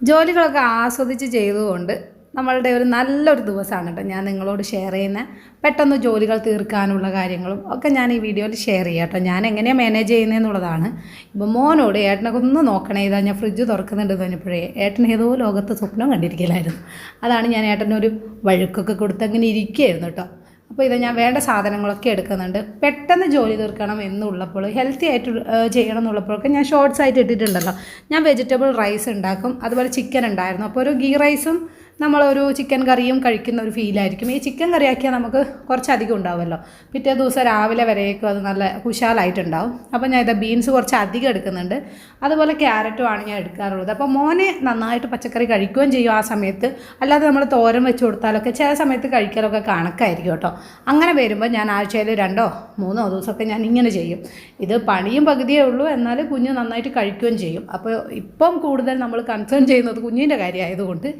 ജോലികളൊക്കെ ആസ്വദിച്ച് ചെയ്തുകൊണ്ട് നമ്മളുടെ ഒരു നല്ലൊരു ദിവസമാണ് കേട്ടോ ഞാൻ നിങ്ങളോട് ഷെയർ ചെയ്യുന്ന. പെട്ടെന്ന് ജോലികൾ തീർക്കാനുള്ള കാര്യങ്ങളും ഒക്കെ ഞാൻ ഈ വീഡിയോയിൽ ഷെയർ ചെയ്യാം കേട്ടോ. ഞാൻ എങ്ങനെയാണ് മാനേജ് ചെയ്യുന്നതെന്നുള്ളതാണ് ഇപ്പോൾ മോനോട് ഏട്ടനൊക്കെ ഒന്ന് നോക്കണേ. ഇതാ ഞാൻ ഫ്രിഡ്ജ് തുറക്കുന്നുണ്ട് പറഞ്ഞപ്പോഴേ ഏട്ടൻ ഏതോ ലോകത്ത് സ്വപ്നം കണ്ടിരിക്കലായിരുന്നു. അതാണ് ഞാൻ ഏട്ടനൊരു വഴുക്കൊക്കെ കൊടുത്ത് അങ്ങനെ ഇരിക്കുകയായിരുന്നു കേട്ടോ. അപ്പോൾ ഇത് ഞാൻ വേണ്ട സാധനങ്ങളൊക്കെ എടുക്കുന്നുണ്ട്. പെട്ടെന്ന് ജോലി തീർക്കണം എന്നുള്ളപ്പോൾ ഹെൽത്തി ആയിട്ട് ചെയ്യണം എന്നുള്ളപ്പോഴൊക്കെ ഞാൻ ഷോർട്സ് ആയിട്ട് ഇട്ടിട്ടുണ്ടല്ലോ. ഞാൻ വെജിറ്റബിൾ റൈസ് ഉണ്ടാക്കും. അതുപോലെ ചിക്കൻ ഉണ്ടായിരുന്നു. അപ്പോൾ ഒരു ഗീ റൈസും നമ്മളൊരു ചിക്കൻ കറിയും കഴിക്കുന്ന ഒരു ഫീലായിരിക്കും ഈ ചിക്കൻ കറിയാക്കിയാൽ നമുക്ക് കുറച്ചധികം ഉണ്ടാവുമല്ലോ. പിറ്റേ ദിവസം രാവിലെ വരേക്കും അത് നല്ല കുശാലായിട്ടുണ്ടാവും. അപ്പോൾ ഞാൻ ഇത് ബീൻസ് കുറച്ച് അധികം എടുക്കുന്നുണ്ട്. അതുപോലെ ക്യാരറ്റുമാണ് ഞാൻ എടുക്കാറുള്ളത്. അപ്പോൾ മോനെ നന്നായിട്ട് പച്ചക്കറി കഴിക്കുകയും ചെയ്യും ആ സമയത്ത്. അല്ലാതെ നമ്മൾ തോരൻ വെച്ച് കൊടുത്താലൊക്കെ ചില സമയത്ത് കഴിക്കാനൊക്കെ കണക്കായിരിക്കും കേട്ടോ. അങ്ങനെ വരുമ്പോൾ ഞാൻ ആഴ്ചയിൽ രണ്ടോ മൂന്നോ ദിവസമൊക്കെ ഞാൻ ഇങ്ങനെ ചെയ്യും. ഇത് പണിയും പകുതിയേ ഉള്ളൂ. എന്നാൽ കുഞ്ഞ് നന്നായിട്ട് കഴിക്കുകയും ചെയ്യും. അപ്പോൾ ഇപ്പം കൂടുതൽ നമ്മൾ കൺസേൺ ചെയ്യുന്നത് കുഞ്ഞിന്റെ കാര്യമായതുകൊണ്ട്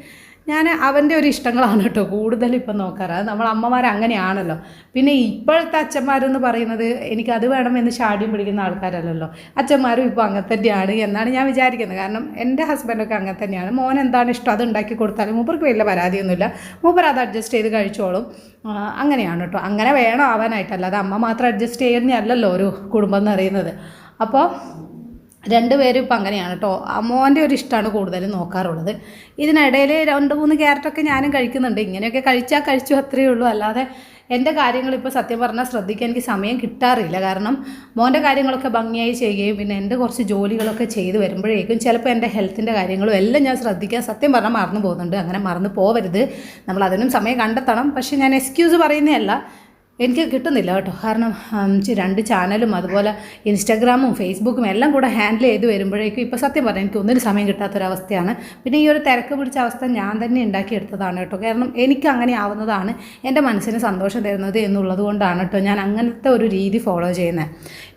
ഞാൻ അവന്റെ ഒരു ഇഷ്ടങ്ങളാണ് കേട്ടോ കൂടുതൽ ഇപ്പം നോക്കാറ്. അത് നമ്മൾ അമ്മമാർ അങ്ങനെയാണല്ലോ. പിന്നെ ഇപ്പോഴത്തെ അച്ഛന്മാരെന്ന് പറയുന്നത് എനിക്ക് അത് വേണമെന്ന് ഷാടിയും പിടിക്കുന്ന ആൾക്കാരല്ലല്ലോ. അച്ഛന്മാരും ഇപ്പോൾ അങ്ങനെ തന്നെയാണ് എന്നാണ് ഞാൻ വിചാരിക്കുന്നത്. കാരണം എന്റെ ഹസ്ബൻഡൊക്കെ അങ്ങനെ തന്നെയാണ് മോൻ എന്താണ് ഇഷ്ടം? അത് ഉണ്ടാക്കി കൊടുത്താലും മൂപ്പർക്ക് വലിയ പരാതിയൊന്നുമില്ല. മൂപ്പർ അത് അഡ്ജസ്റ്റ് ചെയ്ത് കഴിച്ചോളും. അങ്ങനെയാണ് കേട്ടോ. അങ്ങനെ വേണം ആവാനായിട്ടല്ല അത് അമ്മ മാത്രം അഡ്ജസ്റ്റ് ചെയ്യുന്നതല്ലല്ലോ ഒരു കുടുംബം എന്ന് അറിയുന്നത് അപ്പോൾ രണ്ടുപേരും ഇപ്പം അങ്ങനെയാണ് കേട്ടോ അമ്മോന്റെ ഒരു ഇഷ്ടമാണ് കൂടുതലും നോക്കാറുള്ളത്. ഇതിനിടയിൽ രണ്ട് മൂന്ന് ക്യാരറ്റൊക്കെ ഞാനും കഴിക്കുന്നുണ്ട്. ഇങ്ങനെയൊക്കെ കഴിച്ചാൽ കഴിച്ചു അത്രയേ ഉള്ളൂ. അല്ലാതെ എന്റെ കാര്യങ്ങൾ ഇപ്പോൾ സത്യം പറഞ്ഞാൽ ശ്രദ്ധിക്കാൻ എനിക്ക് സമയം കിട്ടാറില്ല. കാരണം മോന്റെ കാര്യങ്ങളൊക്കെ ഭംഗിയായി ചെയ്യുകയും പിന്നെ എന്റെ കുറച്ച് ജോലികളൊക്കെ ചെയ്ത് വരുമ്പോഴേക്കും ചിലപ്പോൾ എന്റെ ഹെൽത്തിന്റെ കാര്യങ്ങളും എല്ലാം ഞാൻ ശ്രദ്ധിക്കാൻ സത്യം പറഞ്ഞാൽ മറന്നു പോകുന്നുണ്ട്. അങ്ങനെ മറന്നു പോവരുത്. നമ്മൾ അതിനും സമയം കണ്ടെത്തണം. പക്ഷേ ഞാൻ എക്സ്ക്യൂസ് പറയുന്നതല്ല. എനിക്ക് കിട്ടുന്നില്ല കേട്ടോ. കാരണം രണ്ട് ചാനലും അതുപോലെ ഇൻസ്റ്റാഗ്രാമും ഫേസ്ബുക്കും എല്ലാം കൂടെ ഹാൻഡിൽ ചെയ്ത് വരുമ്പോഴേക്കും ഇപ്പോൾ സത്യം പറഞ്ഞാൽ എനിക്ക് ഒന്നിനും സമയം കിട്ടാത്തൊരവസ്ഥയാണ്. പിന്നെ ഈ ഒരു തിരക്ക് പിടിച്ച അവസ്ഥ ഞാൻ തന്നെ ഉണ്ടാക്കിയെടുത്തതാണ് കേട്ടോ. കാരണം എനിക്ക് അങ്ങനെ ആവുന്നതാണ് എന്റെ മനസ്സിന് സന്തോഷം തരുന്നത് എന്നുള്ളത് കൊണ്ടാണ് കേട്ടോ ഞാൻ അങ്ങനത്തെ ഒരു രീതി ഫോളോ ചെയ്യുന്നത്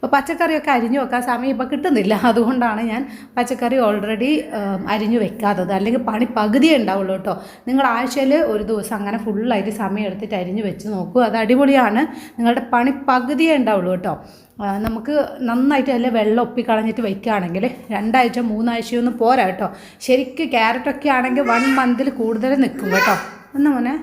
ഇപ്പോൾ പച്ചക്കറിയൊക്കെ അരിഞ്ഞു വെക്കാൻ സമയം ഇപ്പോൾ കിട്ടുന്നില്ല. അതുകൊണ്ടാണ് ഞാൻ പച്ചക്കറി ഓൾറെഡി അരിഞ്ഞു വെക്കാത്തത്. അല്ലെങ്കിൽ പണി പകുതിയേ ഉണ്ടാവുള്ളൂ കേട്ടോ. നിങ്ങൾ ആഴ്ചയിൽ ഒരു ദിവസം അങ്ങനെ ഫുള്ളായിട്ട് സമയം എടുത്തിട്ട് അരിഞ്ഞു വെച്ച് നോക്കൂ. അത് അടിപൊളിയാണ്. നിങ്ങളുടെ പണി പകുതിയേ ഉണ്ടാവുള്ളൂ കേട്ടോ. നമുക്ക് നന്നായിട്ട് നല്ല വെള്ളം ഒപ്പിക്കളഞ്ഞിട്ട് വെക്കുകയാണെങ്കിൽ രണ്ടാഴ്ച മൂന്നാഴ്ചയൊന്നും പോരാ കേട്ടോ. ശരിക്കും ക്യാരറ്റൊക്കെ ആണെങ്കിൽ വൺ മന്തിൽ കൂടുതൽ നിൽക്കും കേട്ടോ. എന്നാ മോനെ?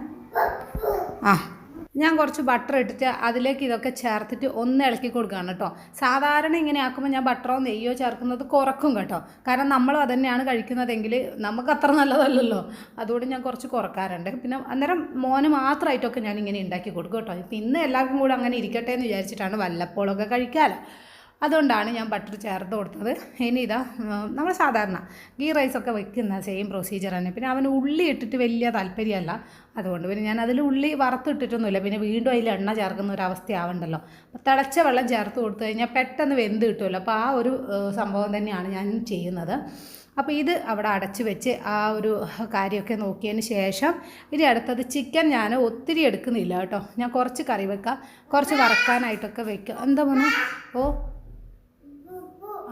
ആ. ഞാൻ കുറച്ച് ബട്ടർ ഇട്ടിട്ട് അതിലേക്ക് ഇതൊക്കെ ചേർത്തിട്ട് ഒന്ന് ഇളക്കി കൊടുക്കുകയാണ് കേട്ടോ. സാധാരണ ഇങ്ങനെ ആക്കുമ്പോൾ ഞാൻ ബട്ടറോ നെയ്യോ ചേർക്കുന്നത് കുറക്കും കേട്ടോ. കാരണം നമ്മൾ തന്നെയാണ് കഴിക്കുന്നതെങ്കിൽ നമുക്ക് അത്ര നല്ലതല്ലല്ലോ. അതുകൊണ്ട് ഞാൻ കുറച്ച് കുറക്കാറുണ്ട്. പിന്നെ അന്നേരം മോന് മാത്രമായിട്ടൊക്കെ ഞാൻ ഇങ്ങനെ ഉണ്ടാക്കി കൊടുക്കും കേട്ടോ. ഇപ്പം ഇന്ന് എല്ലാവർക്കും കൂടെ അങ്ങനെ ഇരിക്കട്ടെ എന്ന് വിചാരിച്ചിട്ടാണ് വല്ലപ്പോഴൊക്കെ കഴിക്കാമല്ലോ അതുകൊണ്ടാണ് ഞാൻ ബട്ടർ ചേർത്ത് കൊടുത്തത്. ഇനി ഇതാ നമ്മൾ സാധാരണ ഗീ റൈസൊക്കെ വെക്കുന്ന സെയിം പ്രൊസീജിയർ തന്നെ. പിന്നെ അവന് ഉള്ളി ഇട്ടിട്ട് വലിയ താല്പര്യമല്ല. അതുകൊണ്ട് പിന്നെ ഞാൻ അതിൽ ഉള്ളി വറുത്തിട്ടിട്ടൊന്നുമില്ല. പിന്നെ വീണ്ടും അതിൽ എണ്ണ ചേർക്കുന്ന ഒരു അവസ്ഥയാവണ്ടല്ലോ. അപ്പോൾ തിളച്ച വെള്ളം ചേർത്ത് കൊടുത്തു കഴിഞ്ഞാൽ പെട്ടെന്ന് വെന്ത് കിട്ടുമല്ലോ. അപ്പോൾ ആ ഒരു സംഭവം തന്നെയാണ് ഞാൻ ചെയ്യുന്നത്. അപ്പോൾ ഇത് അവിടെ അടച്ച് വെച്ച് ആ ഒരു കാര്യമൊക്കെ നോക്കിയതിന് ശേഷം ഇനി അടുത്തത് ചിക്കൻ ഞാൻ ഒത്തിരി എടുക്കുന്നില്ല കേട്ടോ. ഞാൻ കുറച്ച് കറി വെക്കാം. കുറച്ച് വറക്കാനായിട്ടൊക്കെ വെക്കാം. എന്താ മോനെ? ഓ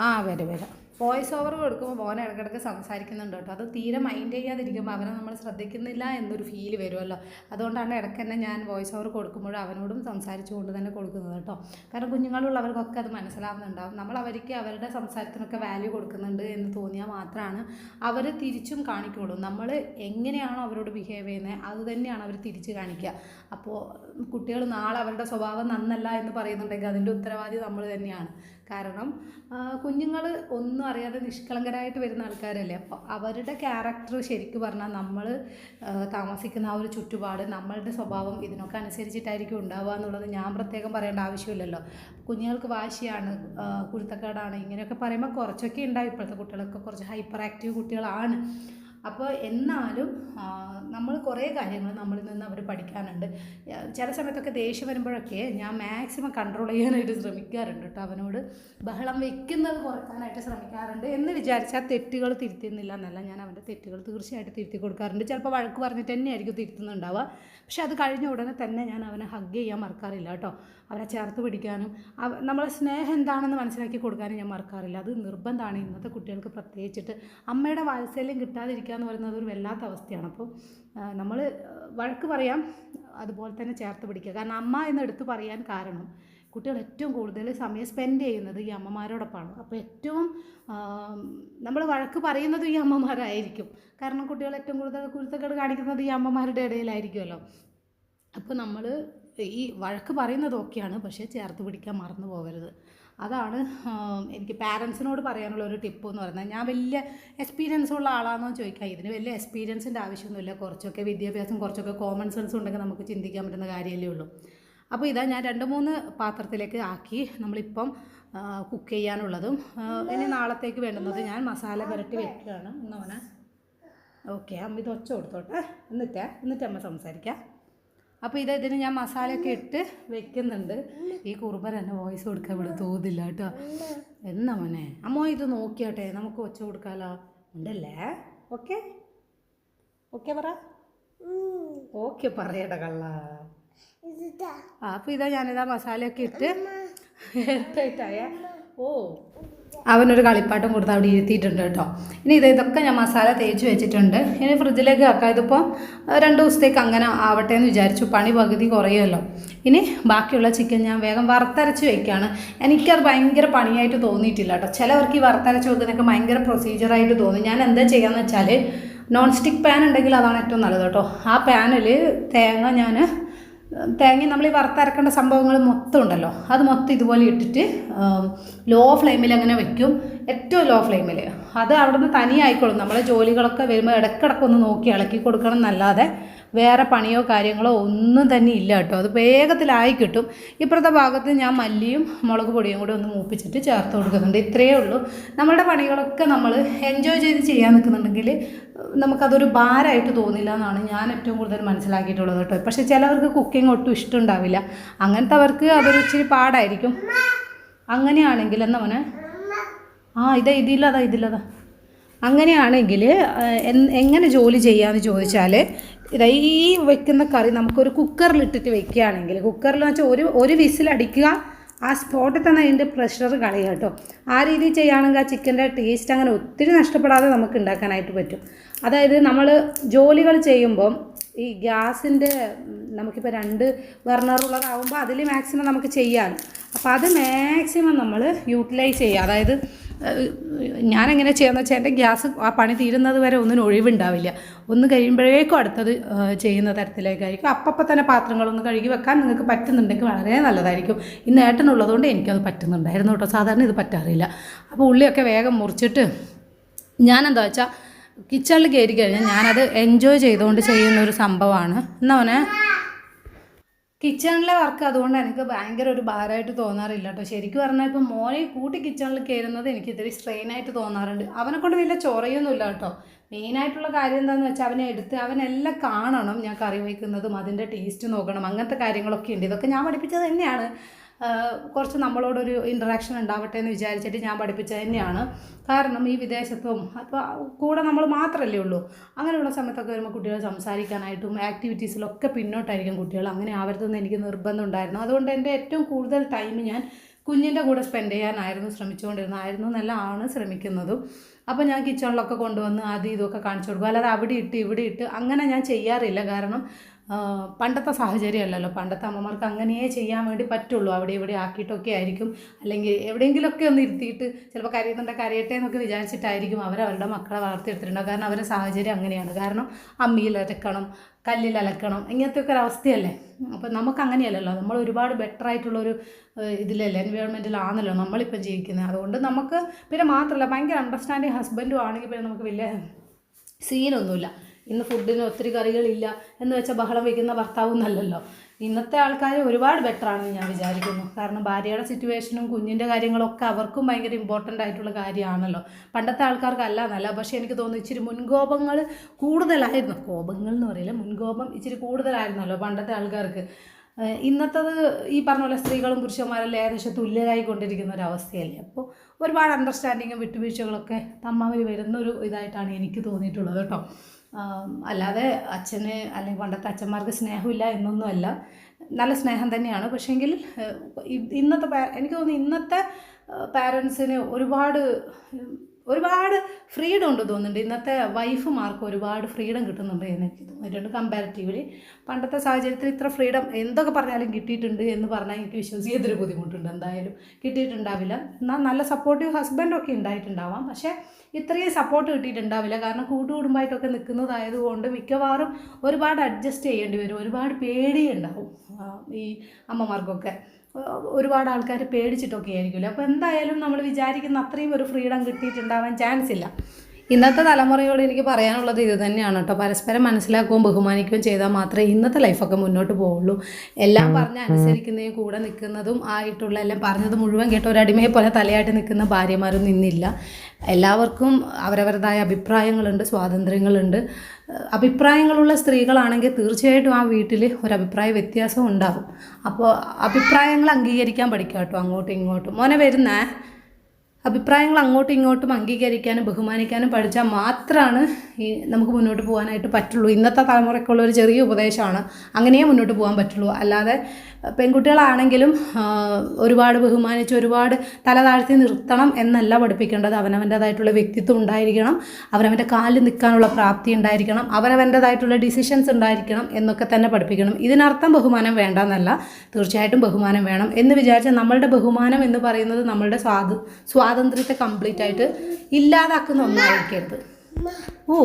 ആ വരും വരാം. വോയിസ് ഓവർ കൊടുക്കുമ്പോൾ മോനെ ഇടയ്ക്കിടയ്ക്ക് സംസാരിക്കുന്നുണ്ട് കേട്ടോ. അത് തീരെ മൈൻഡ് ചെയ്യാതിരിക്കുമ്പോൾ അവനെ നമ്മൾ ശ്രദ്ധിക്കുന്നില്ല എന്നൊരു ഫീൽ വരുമല്ലോ. അതുകൊണ്ടാണ് ഇടയ്ക്ക് തന്നെ ഞാൻ വോയിസ് ഓവർ കൊടുക്കുമ്പോൾ അവനോടും സംസാരിച്ചുകൊണ്ട് തന്നെ കൊടുക്കുന്നത് കേട്ടോ. കാരണം കുഞ്ഞുങ്ങളുള്ളവർക്കൊക്കെ അത് മനസ്സിലാവുന്നുണ്ടാവും. നമ്മൾ അവർക്ക് അവരുടെ സംസാരത്തിനൊക്കെ വാല്യൂ കൊടുക്കുന്നുണ്ട് എന്ന് തോന്നിയാൽ മാത്രമാണ് അവർ തിരിച്ചും കാണിക്കുള്ളൂ. നമ്മൾ എങ്ങനെയാണോ അവരോട് ബിഹേവ് ചെയ്യുന്നത് അത് തന്നെയാണ് അവർ തിരിച്ച് കാണിക്കുക. അപ്പോൾ കുട്ടികൾ നാളെ അവരുടെ സ്വഭാവം നന്നല്ല എന്ന് പറയുന്നുണ്ടെങ്കിൽ അതിന്റെ ഉത്തരവാദി നമ്മൾ തന്നെയാണ്. കാരണം കുഞ്ഞുങ്ങൾ ഒന്നും അറിയാതെ നിഷ്കളങ്കരായിട്ട് വരുന്ന ആൾക്കാരല്ലേ? അപ്പോൾ അവരുടെ ക്യാരക്ടർ ശരിക്കും പറഞ്ഞാൽ നമ്മൾ താമസിക്കുന്ന ആ ഒരു ചുറ്റുപാട് നമ്മളുടെ സ്വഭാവം ഇതിനൊക്കെ അനുസരിച്ചിട്ടായിരിക്കും ഉണ്ടാവുക എന്നുള്ളത് ഞാൻ പ്രത്യേകം പറയേണ്ട ആവശ്യമില്ലല്ലോ. കുഞ്ഞുങ്ങൾക്ക് വാശിയാണ് കുരുത്തക്കേടാണ് ഇങ്ങനെയൊക്കെ പറയുമ്പോൾ കുറച്ചൊക്കെ ഉണ്ടാവും ഇപ്പോഴത്തെ കുട്ടികളൊക്കെ. കുറച്ച് ഹൈപ്പർ ആക്റ്റീവ് കുട്ടികളാണ്. അപ്പോൾ എന്നാലും നമ്മൾ കുറേ കാര്യങ്ങൾ നമ്മളിൽ നിന്ന് അവർ പഠിക്കാനുണ്ട്. ചില സമയത്തൊക്കെ ദേഷ്യം വരുമ്പോഴൊക്കെ ഞാൻ മാക്സിമം കൺട്രോൾ ചെയ്യാനായിട്ട് ശ്രമിക്കാറുണ്ട് കേട്ടോ. അവനോട് ബഹളം വെക്കുന്നത് കുറയ്ക്കാനായിട്ട് ശ്രമിക്കാറുണ്ട് എന്ന് വിചാരിച്ചാൽ തെറ്റുകൾ തിരുത്തുന്നില്ല എന്നല്ല. ഞാൻ അവന്റെ തെറ്റുകൾ തീർച്ചയായിട്ടും തിരുത്തി കൊടുക്കാറുണ്ട്. ചിലപ്പോൾ വഴക്ക് പറഞ്ഞിട്ട് തന്നെയായിരിക്കും തിരുത്തുന്നുണ്ടാവുക. പക്ഷെ അത് കഴിഞ്ഞ ഉടനെ തന്നെ ഞാൻ അവനെ ഹഗ് ചെയ്യാൻ മറക്കാറില്ല കേട്ടോ. അവനെ ചേർത്ത് പിടിക്കാനും നമ്മളെ സ്നേഹം എന്താണെന്ന് മനസ്സിലാക്കി കൊടുക്കാനും ഞാൻ മറക്കാറില്ല. അത് നിർബന്ധമാണ്. ഇന്നത്തെ കുട്ടികൾക്ക് പ്രത്യേകിച്ചിട്ട് അമ്മയുടെ വാത്സല്യം കിട്ടാതിരിക്കുക എന്ന് പറയുന്നത് ഒരു വല്ലാത്ത അവസ്ഥയാണ്. അപ്പോൾ നമ്മൾ വഴക്ക് പറയാം അതുപോലെ തന്നെ ചേർത്ത് പിടിക്കുക. കാരണം അമ്മ എന്ന് എടുത്ത് പറയാൻ കാരണം കുട്ടികൾ ഏറ്റവും കൂടുതൽ സമയം സ്പെൻഡ് ചെയ്യുന്നത് ഈ അമ്മമാരോടൊപ്പമാണ് അപ്പോൾ ഏറ്റവും നമ്മൾ വഴക്ക് പറയുന്നത് ഈ അമ്മമാരായിരിക്കും. കാരണം കുട്ടികൾ ഏറ്റവും കൂടുതൽ കുരുത്തക്കേട് കാണിക്കുന്നത് ഈ അമ്മമാരുടെ ഇടയിലായിരിക്കുമല്ലോ. അപ്പോൾ നമ്മൾ ഈ വഴക്ക് പറയുന്നതൊക്കെയാണ് പക്ഷേ ചേർത്ത് പിടിക്കാൻ മറന്നു പോകരുത്. അതാണ് എനിക്ക് പാരൻസിനോട് പറയാനുള്ള ഒരു ടിപ്പ് എന്ന് പറയുന്നത്. ഞാൻ വലിയ എക്സ്പീരിയൻസ് ഉള്ള ആളാണെന്നോ ചോദിക്കാം. ഇതിന് വലിയ എക്സ്പീരിയൻസിന്റെ ആവശ്യമൊന്നുമില്ല. കുറച്ചൊക്കെ വിദ്യാഭ്യാസം കുറച്ചൊക്കെ കോമൺ സെൻസ് ഉണ്ടെങ്കിൽ നമുക്ക് ചിന്തിക്കാൻ പറ്റുന്ന കാര്യമല്ലേ ഉള്ളൂ. അപ്പോൾ ഇതാ ഞാൻ രണ്ട് മൂന്ന് പാത്രത്തിലേക്ക് ആക്കി നമ്മളിപ്പം കുക്ക് ചെയ്യാനുള്ളതും ഇനി നാളത്തേക്ക് വേണ്ടുന്നത് ഞാൻ മസാല പുരട്ടി വെക്കുകയാണ്. എന്നോനെ ഓക്കെ അമ്മ ഇത് ഒച്ച കൊടുത്തോട്ടെ. എന്നിട്ട് എന്നിട്ട് അമ്മ സംസാരിക്കാം. അപ്പോൾ ഇത് ഇതിന് ഞാൻ മസാലയൊക്കെ ഇട്ട് വെക്കുന്നുണ്ട്. ഈ കുറുമ്പൻ എന്നെ വോയിസ് കൊടുക്കാൻ ഇവിടെ തോന്നില്ല കേട്ടോ. എന്നാ മോനെ? അമ്മ ഇത് നോക്കിയാട്ടെ? നമുക്ക് ഒച്ച കൊടുക്കാലോ. ഉണ്ടല്ലേ? ഓക്കെ? ഓക്കെ പറ. ഓക്കെ പറയട കള്ള. അപ്പോൾ ഇതാ ഞാനിതാ മസാലയൊക്കെ ഇട്ട് എയർടൈറ്റായ ഓ. അവനൊരു കളിപ്പാട്ടം കൊടുത്ത് അവിടെ ഇരുത്തിയിട്ടുണ്ട് കേട്ടോ. ഇനി ഇത് ഇതൊക്കെ ഞാൻ മസാല തേച്ച് വെച്ചിട്ടുണ്ട്. ഇനി ഫ്രിഡ്ജിലേക്ക് വെക്കാം ഇതിപ്പോൾ രണ്ട് ദിവസത്തേക്ക് അങ്ങനെ ആവട്ടെ എന്ന് വിചാരിച്ചു. പണി പകുതി കുറയുമല്ലോ. ഇനി ബാക്കിയുള്ള ചിക്കൻ ഞാൻ വേഗം വറുത്തരച്ച് വെക്കുകയാണ് എനിക്കത് ഭയങ്കര പണിയായിട്ട് തോന്നിയിട്ടില്ല കേട്ടോ. ചിലവർക്ക് ഈ വറുത്തരച്ച് വെക്കുന്നതൊക്കെ ഭയങ്കര പ്രൊസീജിയറായിട്ട് തോന്നി. ഞാൻ എന്താ ചെയ്യാന്ന് വെച്ചാൽ നോൺ സ്റ്റിക്ക് പാൻ ഉണ്ടെങ്കിൽ അതാണ് ഏറ്റവും നല്ലത് കേട്ടോ. ആ പാനിൽ തേങ്ങ ഞാൻ തേങ്ങ നമ്മൾ ഈ വറുത്തരക്കേണ്ട സംഭവങ്ങൾ മൊത്തം ഉണ്ടല്ലോ. അത് മൊത്തം ഇതുപോലെ ഇട്ടിട്ട് ലോ ഫ്ലെയിമിൽ അങ്ങനെ വെക്കും. ഏറ്റവും ലോ ഫ്ലെയിമിൽ അത് അവിടെ നിന്ന് തനിയായിക്കോളും. നമ്മളെ ജോലികളൊക്കെ വരുമ്പോൾ ഇടയ്ക്കിടയ്ക്ക് നോക്കി ഇളക്കി കൊടുക്കണം എന്നല്ലാതെ വേറെ പണിയോ കാര്യങ്ങളോ ഒന്നും തന്നെ ഇല്ല കേട്ടോ. അത് വേഗത്തിലായി കിട്ടും. ഇപ്പുറത്തെ ഭാഗത്ത് ഞാൻ മല്ലിയും മുളക് പൊടിയും കൂടി ഒന്ന് മൂപ്പിച്ചിട്ട് ചേർത്ത് കൊടുക്കുന്നുണ്ട്. ഇത്രയേ ഉള്ളൂ. നമ്മളുടെ പണികളൊക്കെ നമ്മൾ എൻജോയ് ചെയ്ത് ചെയ്യാൻ നിൽക്കുന്നുണ്ടെങ്കിൽ നമുക്കതൊരു ഭാരമായിട്ട് തോന്നില്ല എന്നാണ് ഞാൻ ഏറ്റവും കൂടുതൽ മനസ്സിലാക്കിയിട്ടുള്ളത് കേട്ടോ. പക്ഷേ ചിലവർക്ക് കുക്കിംഗ് ഒട്ടും ഇഷ്ടമുണ്ടാവില്ല. അങ്ങനത്തെ അവർക്ക് അതൊരു ഇച്ചിരി പാടായിരിക്കും. അങ്ങനെയാണെങ്കിൽ എന്നാ മോനെ? ആ ഇതാ ഇതില്ലതാ ഇതില്ലതാ അങ്ങനെയാണെങ്കിൽ എങ്ങനെ ജോലി ചെയ്യാമെന്ന് ചോദിച്ചാൽ ഇതാ ഈ വെക്കുന്ന കറി നമുക്കൊരു കുക്കറിലിട്ടിട്ട് വെക്കുകയാണെങ്കിൽ കുക്കറിൽ വെച്ചാൽ ഒരു ഒരു വിസിലടിക്കുക ആ സ്പോട്ടിൽ തന്നെ അതിന്റെ പ്രഷർ കളയുക കേട്ടോ. ആ രീതിയിൽ ചെയ്യുകയാണെങ്കിൽ ആ ചിക്കന്റെ ടേസ്റ്റ് അങ്ങനെ ഒത്തിരി നഷ്ടപ്പെടാതെ നമുക്ക് ഉണ്ടാക്കാനായിട്ട് പറ്റും. അതായത് നമ്മൾ ജോലികൾ ചെയ്യുമ്പം ഈ ഗ്യാസിന്റെ നമുക്കിപ്പോൾ രണ്ട് ബർണറുള്ളതാകുമ്പോൾ അതിൽ മാക്സിമം നമുക്ക് ചെയ്യാൻ. അപ്പോൾ അത് മാക്സിമം നമ്മൾ യൂട്ടിലൈസ് ചെയ്യുക. അതായത് ഞാനെങ്ങനെ ചെയ്യാന്ന് വെച്ചാൽ എന്റെ ഗ്യാസ് ആ പണി തീരുന്നത് വരെ ഒന്നിനും ഒഴിവുണ്ടാവില്ല. ഒന്ന് കഴിയുമ്പോഴേക്കും അടുത്തത് ചെയ്യുന്ന തരത്തിലേക്കായിരിക്കും. അപ്പം തന്നെ പാത്രങ്ങളൊന്ന് കഴുകി വെക്കാൻ നിങ്ങൾക്ക് പറ്റുന്നുണ്ടെങ്കിൽ വളരെ നല്ലതായിരിക്കും. ഇന്ന് ഏട്ടനുള്ളതുകൊണ്ട് എനിക്കത് പറ്റുന്നുണ്ടായിരുന്നു കേട്ടോ. സാധാരണ ഇത് പറ്റാറില്ല. അപ്പോൾ ഉള്ളിയൊക്കെ വേഗം മുറിച്ചിട്ട് ഞാനെന്താ വെച്ചാൽ കിച്ചണിൽ കയറി കഴിഞ്ഞാൽ ഞാനത് എൻജോയ് ചെയ്തുകൊണ്ട് ചെയ്യുന്ന ഒരു സംഭവമാണ് എന്നാ മോനെ? കിച്ചണിലെ വർക്ക് അതുകൊണ്ട് എനിക്ക് ഭയങ്കര ഒരു ഭാരമായിട്ട് തോന്നാറില്ല കേട്ടോ. ശരിക്കും പറഞ്ഞാൽ ഇപ്പോൾ മോനെ കൂട്ടി കിച്ചണിൽ കയറുന്നത് എനിക്ക് ഇത്തിരി സ്ട്രെയിൻ ആയിട്ട് തോന്നാറുണ്ട്. അവനെ കൊണ്ട് വലിയ ചൊറയൊന്നുമില്ല കേട്ടോ. മെയിനായിട്ടുള്ള കാര്യം എന്താണെന്ന് വെച്ചാൽ അവനെ എടുത്ത് അവനെല്ലാം കാണണം ഞാൻ കറി വയ്ക്കുന്നതും അതിന്റെ ടേസ്റ്റ് നോക്കണം അങ്ങനത്തെ കാര്യങ്ങളൊക്കെ ഉണ്ട്. ഇതൊക്കെ ഞാൻ പഠിപ്പിച്ചത് തന്നെയാണ്. കുറച്ച് നമ്മളോടൊരു ഇൻട്രാക്ഷൻ ഉണ്ടാവട്ടെ എന്ന് വിചാരിച്ചിട്ട് ഞാൻ പഠിപ്പിച്ചത് തന്നെയാണ്. കാരണം ഈ വിദേശത്തും അപ്പോൾ കൂടെ നമ്മൾ മാത്രമല്ലേ ഉള്ളൂ. അങ്ങനെയുള്ള സമയത്തൊക്കെ വരുമ്പോൾ കുട്ടികൾ സംസാരിക്കാനായിട്ടും ആക്ടിവിറ്റീസിലൊക്കെ പിന്നോട്ടായിരിക്കും കുട്ടികൾ അങ്ങനെ ആവരുതെന്ന് എനിക്ക് നിർബന്ധം ഉണ്ടായിരുന്നു. അതുകൊണ്ട് എന്റെ ഏറ്റവും കൂടുതൽ ടൈം ഞാൻ കുഞ്ഞിന്റെ കൂടെ സ്പെൻഡ് ചെയ്യാനായിരുന്നു ശ്രമിച്ചുകൊണ്ടിരുന്നത് നല്ല ആണ് ശ്രമിക്കുന്നതും. അപ്പോൾ ഞാൻ കിച്ചണിലൊക്കെ കൊണ്ടുവന്ന് അത് ഇതൊക്കെ കാണിച്ചു കൊടുക്കും. അല്ലാതെ അവിടെ ഇട്ട് ഇവിടെ ഇട്ട് അങ്ങനെ ഞാൻ ചെയ്യാറില്ല. കാരണം പണ്ടത്തെ സാഹചര്യമല്ലല്ലോ. പണ്ടത്തെ അമ്മമാർക്ക് അങ്ങനെയേ ചെയ്യാൻ വേണ്ടി പറ്റുള്ളൂ. അവിടെ ഇവിടെ ആക്കിയിട്ടൊക്കെ ആയിരിക്കും. അല്ലെങ്കിൽ എവിടെയെങ്കിലുമൊക്കെ ഒന്ന് ഇരുത്തിയിട്ട് ചിലപ്പോൾ കരയുന്നുണ്ട് കരയട്ടെ എന്നൊക്കെ വിചാരിച്ചിട്ടായിരിക്കും അവർ അവരുടെ മക്കളെ വളർത്തിയെടുത്തിട്ടുണ്ടാവും കാരണം അവരുടെ സാഹചര്യം അങ്ങനെയാണ്. കാരണം അമ്മിയിൽ അരക്കണം കല്ലിൽ അലക്കണം ഇങ്ങനത്തെ ഒക്കെ ഒരു അവസ്ഥയല്ലേ? അപ്പോൾ നമുക്ക് അങ്ങനെയല്ലല്ലോ. നമ്മൾ ഒരുപാട് ബെറ്റർ ആയിട്ടുള്ളൊരു ഇതിലല്ലേ എൻവയോൺമെന്റിലാണല്ലോ നമ്മളിപ്പം ജീവിക്കുന്നത്. അതുകൊണ്ട് നമുക്ക് പിന്നെ മാത്രമല്ല ഭയങ്കര അണ്ടർസ്റ്റാൻഡിങ് ഹസ്ബൻഡും ആണെങ്കിൽ പിന്നെ നമുക്ക് വലിയ സീനൊന്നുമില്ല ഇന്ന് ഫുഡിന് ഒത്തിരി കറികളില്ല എന്ന് വെച്ചാൽ ബഹളം വയ്ക്കുന്ന ഭർത്താവും നല്ലല്ലോ ഇന്നത്തെ ആൾക്കാർ ഒരുപാട് ബെറ്റർ ആണെന്ന് ഞാൻ വിചാരിക്കുന്നു. കാരണം ഭാര്യയുടെ സിറ്റുവേഷനും കുഞ്ഞിന്റെ കാര്യങ്ങളൊക്കെ അവർക്കും ഭയങ്കര ഇമ്പോർട്ടന്റ് ആയിട്ടുള്ള കാര്യമാണല്ലോ. പണ്ടത്തെ ആൾക്കാർക്കല്ല അല്ല എന്നല്ല പക്ഷേ എനിക്ക് തോന്നുന്നു ഇച്ചിരി മുൻകോപങ്ങൾ കൂടുതലായിരുന്നു. കോപങ്ങൾ എന്ന് പറയില്ല മുൻകോപം ഇച്ചിരി കൂടുതലായിരുന്നല്ലോ പണ്ടത്തെ ആൾക്കാർക്ക്. ഇന്നത്തത് ഈ പറഞ്ഞ പോലെ സ്ത്രീകളും പുരുഷന്മാരെല്ലാം ഏകദേശം തുല്യരായി കൊണ്ടിരിക്കുന്ന ഒരു അവസ്ഥയല്ലേ? അപ്പോൾ ഒരുപാട് അണ്ടർസ്റ്റാൻഡിങ്ങും വിട്ടുവീഴ്ചകളൊക്കെ തമ്മിൽ വരുന്ന ഒരു ഇതായിട്ടാണ് എനിക്ക് തോന്നിയിട്ടുള്ളത് കേട്ടോ. അല്ലാതെ അച്ഛന് അല്ലെങ്കിൽ പണ്ടത്തെ അച്ഛന്മാർക്ക് സ്നേഹമില്ല എന്നൊന്നുമല്ല. നല്ല സ്നേഹം തന്നെയാണ്. പക്ഷേങ്കിൽ ഇന്നത്തെ എനിക്ക് തോന്നുന്നു ഇന്നത്തെ പാരൻസിന് ഒരുപാട് ഒരുപാട് ഫ്രീഡം ഉണ്ട് തോന്നുന്നുണ്ട്. ഇന്നത്തെ വൈഫുമാർക്ക് ഒരുപാട് ഫ്രീഡം കിട്ടുന്നുണ്ട് എനിക്ക് തോന്നിയിട്ടുണ്ട് കമ്പാരിറ്റീവ്ലി പണ്ടത്തെ സാഹചര്യത്തിൽ ഇത്ര ഫ്രീഡം എന്തൊക്കെ പറഞ്ഞാലും കിട്ടിയിട്ടുണ്ട് എന്ന് പറഞ്ഞാൽ എനിക്ക് വിശ്വസിക്കുന്നൊരു ബുദ്ധിമുട്ടുണ്ട് എന്തായാലും. കിട്ടിയിട്ടുണ്ടാവില്ല. എന്നാൽ നല്ല സപ്പോർട്ടീവ് ഹസ്ബൻഡൊക്കെ ഉണ്ടായിട്ടുണ്ടാവാം. പക്ഷേ ഇത്രയും സപ്പോർട്ട് കിട്ടിയിട്ടുണ്ടാവില്ല. കാരണം കൂട്ടുകുടുംബമായിട്ടൊക്കെ നിൽക്കുന്നതായതുകൊണ്ട് മിക്കവാറും ഒരുപാട് അഡ്ജസ്റ്റ് ചെയ്യേണ്ടി വരും. ഒരുപാട് പേടിയുണ്ടാവും ഈ അമ്മമാർക്കൊക്കെ. ഒരുപാട് ആൾക്കാർ പേടിച്ചിട്ടൊക്കെ ആയിരിക്കുമല്ലോ അപ്പോൾ എന്തായാലും നമ്മൾ വിചാരിക്കുന്ന അത്രയും ഒരു ഫ്രീഡം കിട്ടിയിട്ടുണ്ടാവാൻ ചാൻസ് ഇല്ല. ഇന്നത്തെ തലമുറയോട് എനിക്ക് പറയാനുള്ളത് ഇത് തന്നെയാണ് കേട്ടോ. പരസ്പരം മനസ്സിലാക്കുകയും ബഹുമാനിക്കുകയും ചെയ്താൽ മാത്രമേ ഇന്നത്തെ ലൈഫൊക്കെ മുന്നോട്ട് പോവുള്ളൂ. എല്ലാം പറഞ്ഞ് അനുസരിക്കുന്നതും കൂടെ നിൽക്കുന്നതും ആയിട്ടുള്ള എല്ലാം പറഞ്ഞത് മുഴുവൻ കേട്ട ഒരു അടിമയെ പോലെ തലയായിട്ട് നിൽക്കുന്ന ഭാര്യമാരും നിന്നില്ല. എല്ലാവർക്കും അവരവരുടേതായ അഭിപ്രായങ്ങളുണ്ട് സ്വാതന്ത്ര്യങ്ങളുണ്ട്. അഭിപ്രായങ്ങളുള്ള സ്ത്രീകളാണെങ്കിൽ തീർച്ചയായിട്ടും ആ വീട്ടിൽ ഒരു അഭിപ്രായ വ്യത്യാസം ഉണ്ടാകും അപ്പോൾ അഭിപ്രായങ്ങൾ അംഗീകരിക്കാൻ പഠിക്കാം കേട്ടോ അങ്ങോട്ടും ഇങ്ങോട്ടും. മോനെ വരുന്നേ. അഭിപ്രായങ്ങൾ അങ്ങോട്ടും ഇങ്ങോട്ടും അംഗീകരിക്കാനും ബഹുമാനിക്കാനും പഠിച്ചാൽ മാത്രമാണ് ഈ നമുക്ക് മുന്നോട്ട് പോകാനായിട്ട് പറ്റുള്ളൂ. ഇന്നത്തെ തലമുറയ്ക്കുള്ള ഒരു ചെറിയ ഉപദേശമാണ് അങ്ങനെയേ മുന്നോട്ട് പോകാൻ പറ്റുള്ളൂ. അല്ലാതെ പെൺകുട്ടികളാണെങ്കിലും ഒരുപാട് ബഹുമാനിച്ച് ഒരുപാട് തല താഴ്ത്തി നിർത്തണം എന്നല്ല പഠിപ്പിക്കേണ്ടത്. അവനവന്റേതായിട്ടുള്ള വ്യക്തിത്വം ഉണ്ടായിരിക്കണം. അവനവന്റെ കാലിൽ നിൽക്കാനുള്ള പ്രാപ്തി ഉണ്ടായിരിക്കണം. അവനവന്റേതായിട്ടുള്ള ഡിസിഷൻസ് ഉണ്ടായിരിക്കണം എന്നൊക്കെ തന്നെ പഠിപ്പിക്കണം. ഇതിനർത്ഥം ബഹുമാനം വേണ്ട എന്നല്ല തീർച്ചയായിട്ടും ബഹുമാനം വേണം എന്ന് വിചാരിച്ചാൽ നമ്മളുടെ ബഹുമാനം എന്ന് പറയുന്നത് നമ്മളുടെ സ്വാത സ്വാതന്ത്ര്യത്തെ കംപ്ലീറ്റ് ആയിട്ട് ഇല്ലാതാക്കുന്ന ഒന്നായിരിക്കരുത്. ഓ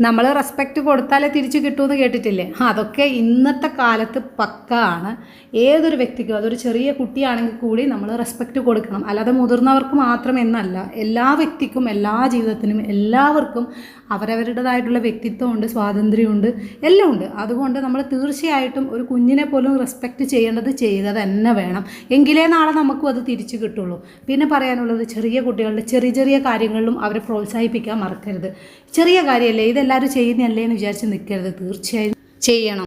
നമ്മൾ റെസ്പെക്റ്റ് കൊടുത്താലേ തിരിച്ചു കിട്ടുമെന്ന് കേട്ടിട്ടില്ലേ? അതൊക്കെ ഇന്നത്തെ കാലത്ത് പക്ക ആണ് ഏതൊരു വ്യക്തിക്കും അതൊരു ചെറിയ കുട്ടിയാണെങ്കിൽ കൂടി നമ്മൾ റെസ്പെക്റ്റ് കൊടുക്കണം. അല്ലാതെ മുതിർന്നവർക്ക് മാത്രം എന്നല്ല എല്ലാ വ്യക്തിക്കും എല്ലാ ജീവിതത്തിനും എല്ലാവർക്കും അവരവരുടേതായിട്ടുള്ള വ്യക്തിത്വമുണ്ട് സ്വാതന്ത്ര്യമുണ്ട് എല്ലാം ഉണ്ട് അതുകൊണ്ട് നമ്മൾ തീർച്ചയായിട്ടും ഒരു കുഞ്ഞിനെ പോലും റെസ്പെക്റ്റ് ചെയ്യേണ്ടത് ചെയ്യുക തന്നെ വേണം. എങ്കിലേ നാളെ നമുക്കും അത് തിരിച്ചു കിട്ടുള്ളൂ. പിന്നെ പറയാനുള്ളത് ചെറിയ കുട്ടികളുടെ ചെറിയ ചെറിയ കാര്യങ്ങളിലും അവരെ പ്രോത്സാഹിപ്പിക്കാൻ മറക്കരുത്. ചെറിയ കാര്യമല്ലേ ഇതെല്ലാവരും ചെയ്യുന്നതല്ലേ എന്ന് വിചാരിച്ച് നിൽക്കരുത് തീർച്ചയായും. ചെയ്യണം.